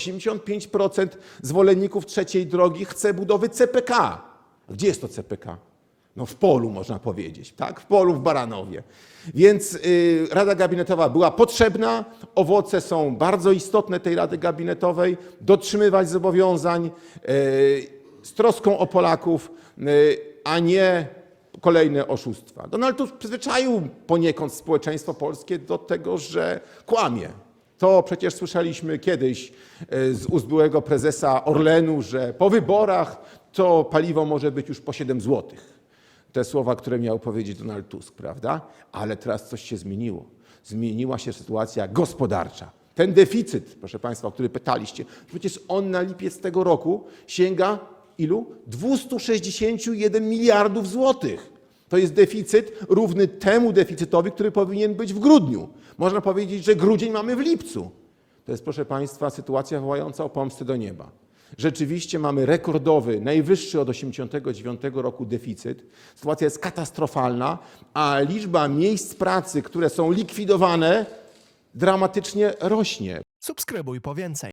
85% zwolenników trzeciej drogi chce budowy CPK. Gdzie jest to CPK? No w polu można powiedzieć, tak? W polu w Baranowie. Więc y, Rada Gabinetowa była potrzebna, owoce są bardzo istotne tej Rady Gabinetowej, dotrzymywać zobowiązań y, z troską o Polaków, y, a nie kolejne oszustwa. Donald Tusk przyzwyczaił poniekąd społeczeństwo polskie do tego, że kłamie. To przecież słyszeliśmy kiedyś e, z ust byłego prezesa Orlenu, że po wyborach to paliwo może być już po 7 złotych. Te słowa, które miał powiedzieć Donald Tusk, prawda? Ale teraz coś się zmieniło. Zmieniła się sytuacja gospodarcza. Ten deficyt, proszę Państwa, o który pytaliście, przecież on na lipiec tego roku sięga ilu? 261 miliardów złotych. To jest deficyt równy temu deficytowi, który powinien być w grudniu. Można powiedzieć, że grudzień mamy w lipcu. To jest, proszę Państwa, sytuacja wołająca o pomstę do nieba. Rzeczywiście mamy rekordowy, najwyższy od 1989 roku deficyt. Sytuacja jest katastrofalna, a liczba miejsc pracy, które są likwidowane, dramatycznie rośnie. Subskrybuj po więcej.